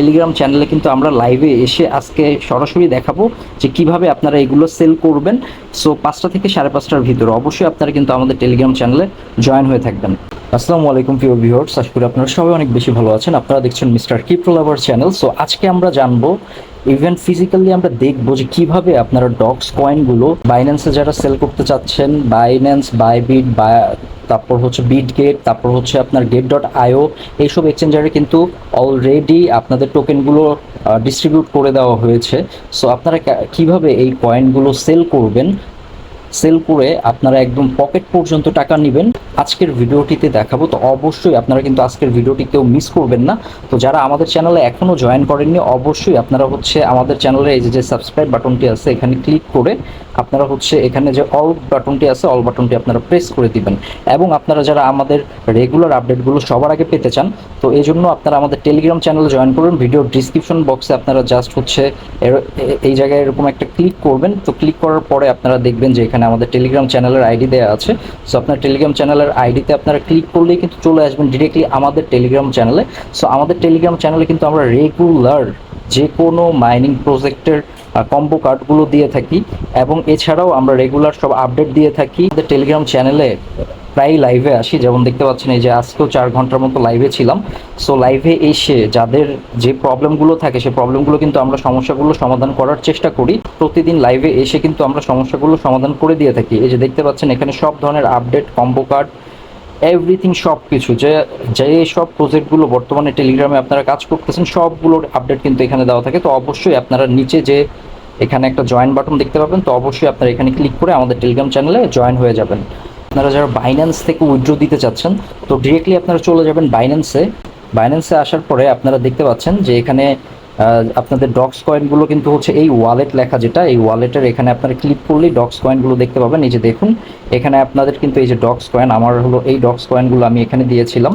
Telegram চ্যানেলে কিন্তু আমরা লাইভে এসে আজকে সরাসরি দেখাবো যে কীভাবে আপনারা এগুলো সেল করবেন। সো পাঁচটা থেকে সাড়ে পাঁচটার ভিতরে অবশ্যই আপনারা কিন্তু আমাদের টেলিগ্রাম চ্যানেলে জয়েন হয়ে থাকবেন। আসসালামু আলাইকুম, প্রিয় ভিউয়ার্স আশা করি আপনারা সবাই অনেক বেশি ভালো আছেন। আপনারা দেখছেন mister crypto lover channel so আজকে আমরা জানব ইভেন ফিজিক্যালি আমরা দেখব যে কীভাবে আপনারা ডক্স কয়েনগুলো বাইন্যান্সে যারা সেল করতে চাচ্ছেন বাইন্যান্স বাইবিট বা তারপর হচ্ছে বিট গেট তারপর হচ্ছে আপনার গেট ডট আইও এইসব এক্সচেঞ্জারে কিন্তু অলরেডি আপনাদের টোকেনগুলো ডিস্ট্রিবিউট করে দেওয়া হয়েছে। সো আপনারা কীভাবে এই কয়েনগুলো সেল করবেন? সেল করে আপনারা একদম পকেট পর্যন্ত টাকা নেবেন। আজকের ভিডিওটিতে দেখাবো, তো অবশ্যই আপনারা কিন্তু আজকের ভিডিওটি কেউ মিস করবেন না। তো যারা আমাদের চ্যানেলে এখনও জয়েন করেননি, অবশ্যই আপনারা হচ্ছে আমাদের চ্যানেলে এই যে সাবস্ক্রাইব বাটনটি আছে, এখানে ক্লিক করে আপনারা হচ্ছে এখানে যে অল বাটনটি আছে অল বাটনটি আপনারা প্রেস করে দিবেন। এবং আপনারা যারা আমাদের রেগুলার আপডেটগুলো সবার আগে পেতে চান, তো এই জন্য আপনারা আমাদের টেলিগ্রাম চ্যানেলে জয়েন করুন। ভিডিও ডিসক্রিপশন বক্সে আপনারা জাস্ট হচ্ছে এই জায়গায় এরকম একটা ক্লিক করবেন। তো ক্লিক করার পরে আপনারা দেখবেন যে এখানে আমাদের টেলিগ্রাম চ্যানেলের আইডি দেওয়া আছে। সো আপনার টেলিগ্রাম চ্যানেলের আইডিতে আপনারা ক্লিক করলেই কিন্তু চলে আসবেন ডিরেক্টলি আমাদের টেলিগ্রাম চ্যানেলে সো আমাদের টেলিগ্রাম চ্যানেলে কিন্তু আমরা রেগুলার যে কোনো মাইনিং প্রজেক্টের কম্বো কার্ডগুলো দিয়ে থাকি। এবং এছাড়াও আমরা রেগুলার সব আপডেট দিয়ে থাকি। টেলিগ্রাম চ্যানেলে প্রায় লাইভে আসি। যেমন দেখতে পাচ্ছেন, এই যে আজকেও চার ঘণ্টার মতো লাইভে ছিলাম। সো লাইভে এসে যাদের যে প্রবলেমগুলো থাকে সেই প্রবলেমগুলো কিন্তু আমরা সমস্যাগুলো সমাধান করার চেষ্টা করি। প্রতিদিন লাইভে এসে কিন্তু আমরা সমস্যাগুলো সমাধান করে দিয়ে থাকি। এই যে দেখতে পাচ্ছেন, এখানে সব ধরনের আপডেট কম্বো কার্ড এভরিথিং সব কিছু যে যে সব প্রজেক্টগুলো বর্তমানে টেলিগ্রামে আপনারা কাজ করতেছেন, সবগুলোর আপডেট কিন্তু এখানে দেওয়া থাকে। তো অবশ্যই আপনারা নিচে যে এখানে একটা জয়েন বাটন দেখতে পাবেন, তো অবশ্যই আপনারা এখানে ক্লিক করে আমাদের টেলিগ্রাম চ্যানেলে জয়েন হয়ে যাবেন। আপনারা যারা বাইন্যান্স থেকে উইড্রো দিতে চাচ্ছেন, তো ডিরেক্টলি আপনারা চলে যাবেন বাইন্যান্সে বাইন্যান্সে আসার পরে আপনারা দেখতে পাচ্ছেন যে এখানে আপনাদের ডক্স কয়েনগুলো কিন্তু হচ্ছে এই ওয়ালেট লেখা যেটা। এই ওয়ালেটের এখানে আপনারা ক্লিক করলেই ডক্স কয়েনগুলো দেখতে পাবেন। এই যে দেখুন, এখানে আপনাদের কিন্তু এই যে ডক্স কয়েন আমার হলো এই ডক্স কয়েনগুলো আমি এখানে দিয়েছিলাম।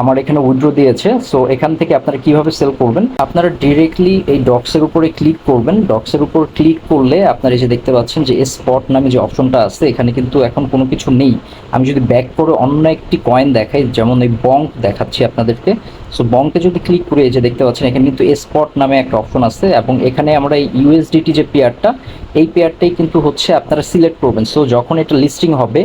আমার এখানে উইড্রো দিয়েছে। সো এখান থেকে আপনারা কীভাবে সেল করবেন? আপনারা ডিরেক্টলি এই ডক্সের উপরে ক্লিক করবেন। ডক্সের উপর ক্লিক করলে আপনারা এই যে দেখতে পাচ্ছেন যে স্পট নামে যে অপশনটা আছে, এখানে কিন্তু এখন কোনো কিছু নেই। আমি যদি ব্যাক করে অন্য একটি কয়েন দেখাই, যেমন এই বঙ্ক দেখাচ্ছি আপনাদেরকে সো বঙ্কে যদি ক্লিক করে, এই যে দেখতে পাচ্ছেন, এখানে কিন্তু স্পট নামে একটা অপশন আছে এবং এখানে আমরা এই ইউএসডিটি যে পেয়ারটা এই পেয়ারটাই কিন্তু হচ্ছে আপনারা সিলেক্ট করবেন। সো যখন এটা লিস্টিং হবে,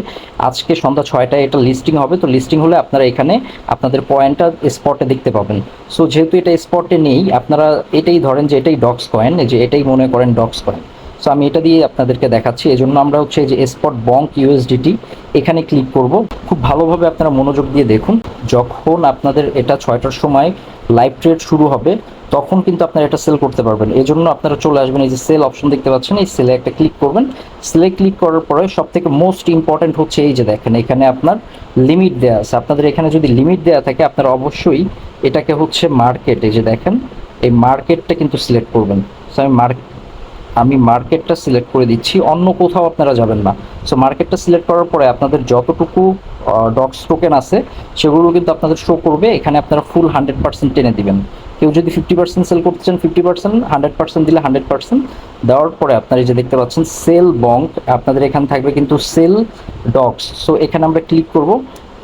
আজকে সন্ধ্যা ছয়টায় এটা লিস্টিং হবে, তো লিস্টিং হলে আপনারা এখানে আপনাদের পয়েন্টটা স্পটে দেখতে পাবেন। সো যেহেতু এটা স্পটে নেই, আপনারা এটাই ধরেন যে এটাই ডক্স কয়েন যে এটাই মনে করেন ডক্স কয়েন সো আমি এটা দিয়ে আপনাদেরকে দেখাচ্ছি। এই জন্য আমরা হচ্ছে যে স্পট বঙ্ক ইউএসডিটি এখানে ক্লিক করব। খুব ভালোভাবে আপনারা মনোযোগ দিয়ে দেখুন। যখন আপনাদের এটা ছয়টার সময় লাইভ ট্রেড শুরু হবে, তখন কিন্তু আপনারা এটা সেল করতে পারবেন। এই জন্য আপনারা চলে আসবেন এই যে সেল অপশন দেখতে পাচ্ছেন। এই সেলে একটা ক্লিক করবেন। সেলে ক্লিক করার পরে সব থেকে মোস্ট ইম্পর্টেন্ট হচ্ছে এই যে দেখেন, এখানে আপনার লিমিট দেওয়া আছে। আপনাদের এখানে যদি লিমিট দেওয়া থাকে, আপনারা অবশ্যই এটাকে হচ্ছে মার্কেট এই যে দেখেন, এই মার্কেটটা কিন্তু সিলেক্ট করবেন। সো আমি মার্কেট আমি মার্কেটটা সিলেক্ট করে দিচ্ছি, অন্য কোথাও আপনারা যাবেন না। সো মার্কেটটা সিলেক্ট করার পরে আপনাদের যতটুকু ডক্স টোকেন আছে, সেগুলো কিন্তু আপনাদের শো করবে, এখানে আপনারা ফুল হান্ড্রেড পার্সেন্ট টেনে দিবেন। কেউ যদি ফিফটি পার্সেন্ট সেল করতে চান ফিফটি পার্সেন্ট হান্ড্রেড পার্সেন্ট দিলে হান্ড্রেড পার্সেন্ট দেওয়ার পরে আপনারা যে দেখতে পাচ্ছেন সেল বঙ্ক আপনাদের এখানে থাকবে কিন্তু সেল ডক্স সো এখানে আমরা ক্লিক করব।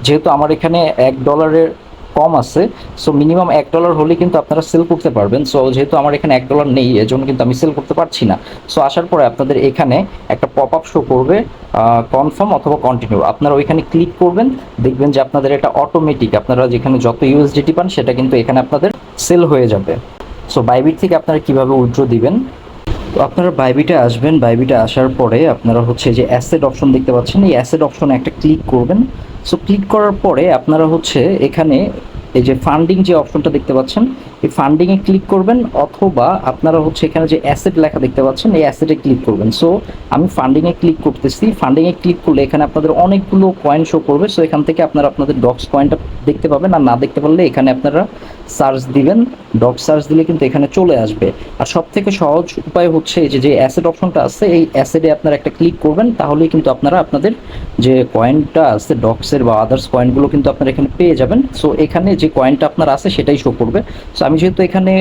যেহেতু আমার এখানে এক ডলারের কম আছে সো মিনিমাম এক ডলার হলে কিন্তু আপনারা সেল করতে পারবেন। সো যেহেতু আমার এখানে এক ডলার নেই, এজন্য কিন্তু আমি সেল করতে পারছি না। সো আসার পরে আপনাদের এখানে একটা পপ আপ শো করবে কনফার্ম অথবা কন্টিনিউ আপনারা ওইখানে ক্লিক করবেন, দেখবেন যে আপনাদের এটা অটোমেটিক আপনারা যেখানে যত ইউএসডিটি পান, সেটা কিন্তু এখানে আপনাদের সেল হয়ে যাবে। সো বাইবিট থেকে আপনারা কীভাবে উইথড্র দিবেন তো আপনারা বাইবিটা আসবেন, বাইবিটা আসার পরে আপনারা হচ্ছে যে অ্যাসেড অপশন দেখতে পাচ্ছেন, এই অ্যাসেড অপশনে একটা ক্লিক করবেন। সো ক্লিক করার পরে আপনারা হচ্ছে এখানে এই যে ফান্ডিং যে অপশনটা দেখতে পাচ্ছেন, এই ফান্ডিংয়ে ক্লিক করবেন অথবা আপনারা হচ্ছে এখানে যে অ্যাসেট লেখা দেখতে পাচ্ছেন, এই অ্যাসেটে ক্লিক করবেন। সো আমি ফান্ডিংয়ে ক্লিক করতেছি। ফান্ডিংয়ে ক্লিক করলে এখানে আপনাদের অনেকগুলো কয়েন শো করবে। সো এখান থেকে আপনারা আপনাদের ডক্স কয়েনটা দেখতে পাবেন। আর না দেখতে পারলে এখানে আপনারা সার্চ দিবেন। ডগ সার্চ দিলে কিন্তু এখানে চলে আসবে। আর সব থেকে সহজ উপায় হচ্ছে এই যে যে অ্যাসেট অপশনটা আছে, এই অ্যাসেটে আপনারা একটা ক্লিক করবেন, তাহলেই কিন্তু আপনারা আপনাদের যে কয়েনটা আছে ডক্সের বা আদার্স কয়েনগুলো কিন্তু আপনারা এখানে পেয়ে যাবেন। সো এখানে যে কয়েনটা আপনার আছে সেটাই শো করবে। সো আমি যেহেতু এখানে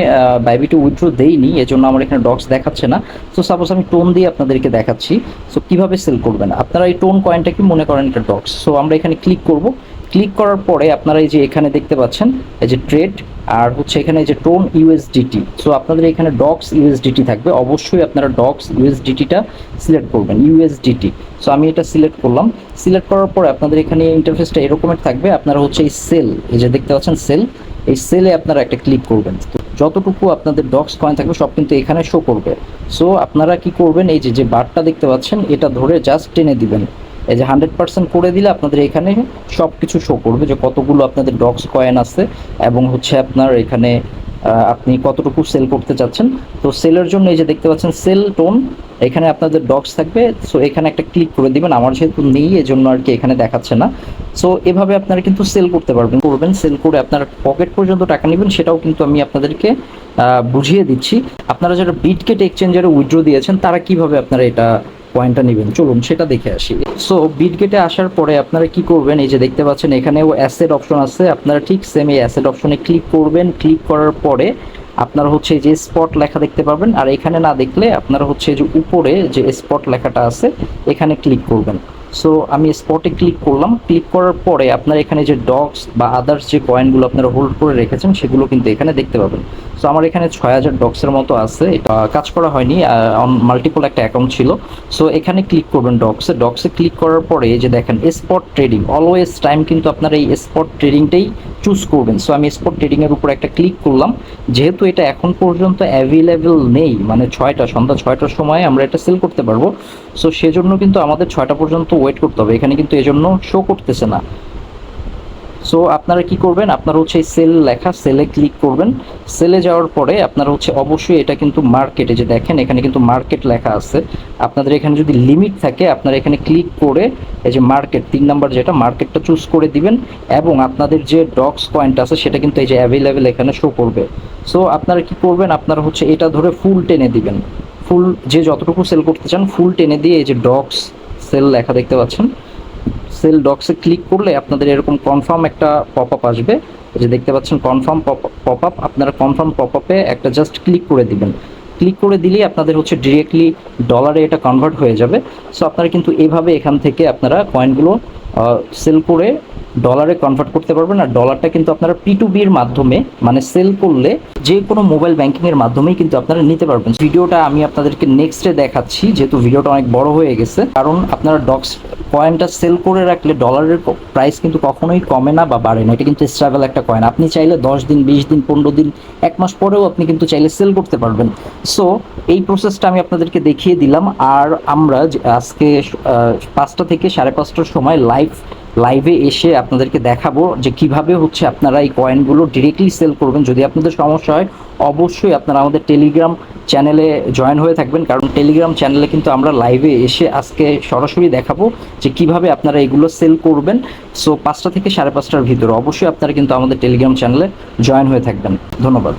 বাইবিটে উইথড্রো দেইনি, এজন্য আমার এখানে ডক্স দেখাচ্ছে না। সো সাপোজ আমি টোন দিয়ে আপনাদেরকে দেখাচ্ছি। সো কীভাবে সেল করবেন? আপনারা এই টোন কয়েনটা কি মনে করেন এটা ডক্স সো আমরা এখানে ক্লিক করব। ক্লিক করার পরে আপনারা এই যে এখানে দেখতে পাচ্ছেন, এই যে ট্রেড আর হচ্ছে এখানে যে টোন ইউএসডিটি সো আপনাদের এখানে ডক্স ইউএসডিটি থাকবে। অবশ্যই আপনারা ডক্স ইউএসডিটিটা সিলেক্ট করবেন ইউএসডিটি সো আমি এটা সিলেক্ট করলাম। সিলেক্ট করার পরে আপনাদের এখানে ইন্টারফেসটা এরকমের থাকবে। আপনারা হচ্ছে এই সেল এই যে দেখতে পাচ্ছেন সেল এই সেলে আপনারা একটা ক্লিক করবেন। যতটুকু আপনাদের ডক্স কয়েন থাকবে, সব কিন্তু এখানে শো করবে। সো আপনারা কি করবেন, এই যে যে বারটা দেখতে পাচ্ছেন, এটা ধরে জাস্ট টেনে দিবেন। এই যে হান্ড্রেড পার্সেন্ট করে দিলে আপনাদের এখানে সব কিছু শো করবে যে কতগুলো আপনাদের ডক্স কয়েন আছে এবং হচ্ছে আপনার এখানে আপনি কতটুকু সেল করতে চাচ্ছেন। তো সেলের জন্য এই যে দেখতে পাচ্ছেন সেল টোন এখানে আপনাদের ডক্স থাকবে। সো এখানে একটা ক্লিক করে দিবেন। আমার যেহেতু নেই, এজন্য আর কি এখানে দেখাচ্ছে না। সো এভাবে আপনারা কিন্তু সেল করতে পারবেন, করবেন সেল করে আপনার পকেট পর্যন্ত টাকা নেবেন, সেটাও কিন্তু আমি আপনাদেরকে বুঝিয়ে দিচ্ছি। আপনারা যারা বিটকেট এক্সচেঞ্জারে উইথড্র দিয়েছেন, তারা কীভাবে আপনারা এটা পয়েন্টটা নেবেন। চলুন, সেটা দেখে আসি। সো বিট গেটে আসার পরে আপনারা কি করবেন? এই যে দেখতে পাচ্ছেন, এখানেও অ্যাসেট অপশন আছে। আপনারা ঠিক সেম এই অ্যাসেট অপশনে ক্লিক করবেন। ক্লিক করার পরে আপনারা হচ্ছে যে স্পট লেখা দেখতে পাবেন আর এখানে না দেখলে আপনারা হচ্ছে যে উপরে যে স্পট লেখাটা আছে, এখানে ক্লিক করবেন। সো আমি স্পটে ক্লিক করলাম। ক্লিক করার পরে আপনার এখানে যে ডগস বা আদার্স যে কয়েনগুলো আপনারা হোল্ড করে রেখেছেন, সেগুলো কিন্তু এখানে দেখতে পাবেন। সো আমার এখানে ছয় হাজার ডগসের মতো আছে। এটা কাজ করা হয়নি মাল্টিপল একটা অ্যাকাউন্ট ছিল। সো এখানে ক্লিক করবেন ডগসে ডগসে ক্লিক করার পরে যে দেখেন স্পট ট্রেডিং অলওয়েজ টাইম কিন্তু আপনারা এই স্পট ট্রেডিংটাই চুজ করবেন। সো আমি স্পট ট্রেডিংয়ের উপর একটা ক্লিক করলাম। যেহেতু এটা এখন পর্যন্ত অ্যাভেলেবেল নেই মানে ছয়টা, সন্ধ্যা ছয়টার সময় আমরা এটা সেল করতে পারব। সো সেজন্য কিন্তু আমাদের ছয়টা পর্যন্ত ওয়েট করতে হবে। এখানে কিন্তু এজন্য শো করতেছে না। সো আপনারা কি করবেন? আপনারা হচ্ছে সেল লেখা সেলে ক্লিক করবেন। সেলে যাওয়ার পরে আপনারা হচ্ছে অবশ্যই এটা কিন্তু মার্কেটে যে দেখেন, এখানে কিন্তু মার্কেট লেখা আছে। আপনাদের এখানে যদি লিমিট থাকে, আপনারা এখানে ক্লিক করে এই যে মার্কেট তিন নাম্বার যেটা মার্কেটটা চুজ করে দিবেন এবং আপনাদের যে ডক্স পয়েন্ট আছে, সেটা কিন্তু এই যে অ্যাভেলেবেল এখানে শো করবে। সো আপনারা কি করবেন? আপনারা হচ্ছে এটা ধরে ফুল টেনে দিবেন। ফুল যে যতটুকু সেল করতে চান ফুল টেনে দিয়ে এই যে ডক্স সেল লেখা দেখতে পাচ্ছেন। সেল ডক্সে ক্লিক করলে আপনাদের এরকম কনফার্ম একটা পপ আপ আসবে যে দেখতে পাচ্ছেন কনফার্ম পপ আপ আপনারা কনফার্ম পপ আপে একটা জাস্ট ক্লিক করে দিবেন। ক্লিক করে দিলেই আপনাদের হচ্ছে ডিরেক্টলি ডলারে এটা কনভার্ট হয়ে যাবে। সো আপনারা কিন্তু এভাবে এখান থেকে আপনারা কয়েনগুলো সেল করে ডলারে কনভার্ট করতে পারবেন আর ডলারটা কিন্তু আপনারা পি টু বির মাধ্যমে মানে সেল করলে যে কোনো মোবাইল ব্যাংকিং এর মাধ্যমেই কিন্তু আপনারা নিতে পারবেন। ভিডিওটা আমি আপনাদেরকে নেক্সটে দেখাচ্ছি, যেহেতু ভিডিওটা অনেক বড় হয়ে গেছে। কারণ আপনারা ডক্স কয়েনটা সেল করে রাখলে ডলারের প্রাইস কিন্তু কখনোই কমে না বা বাড়ে না। এটা কিন্তু স্ট্রাভেল একটা কয়েন আপনি চাইলে দশ দিন, বিশ দিন, পনেরো দিন, এক মাস পরেও আপনি কিন্তু চাইলে সেল করতে পারবেন। সো এই প্রসেসটা আমি আপনাদেরকে দেখিয়ে দিলাম। আর আমরা আজকে পাঁচটা থেকে সাড়ে পাঁচটার সময় লাইভ লাইভে এসে আপনাদেরকে দেখাবো যে কীভাবে হচ্ছে আপনারা এই কয়েনগুলো ডিরেক্টলি সেল করবেন। যদি আপনাদের সমস্যা হয়, অবশ্যই আপনারা আমাদের টেলিগ্রাম চ্যানেলে জয়েন হয়ে থাকবেন। কারণ টেলিগ্রাম চ্যানেলে কিন্তু আমরা লাইভে এসে আজকে সরাসরি দেখাবো যে কীভাবে আপনারা এগুলো সেল করবেন। সো পাঁচটা থেকে সাড়ে পাঁচটার ভিতরে অবশ্যই আপনারা কিন্তু আমাদের টেলিগ্রাম চ্যানেলে জয়েন হয়ে থাকবেন। ধন্যবাদ।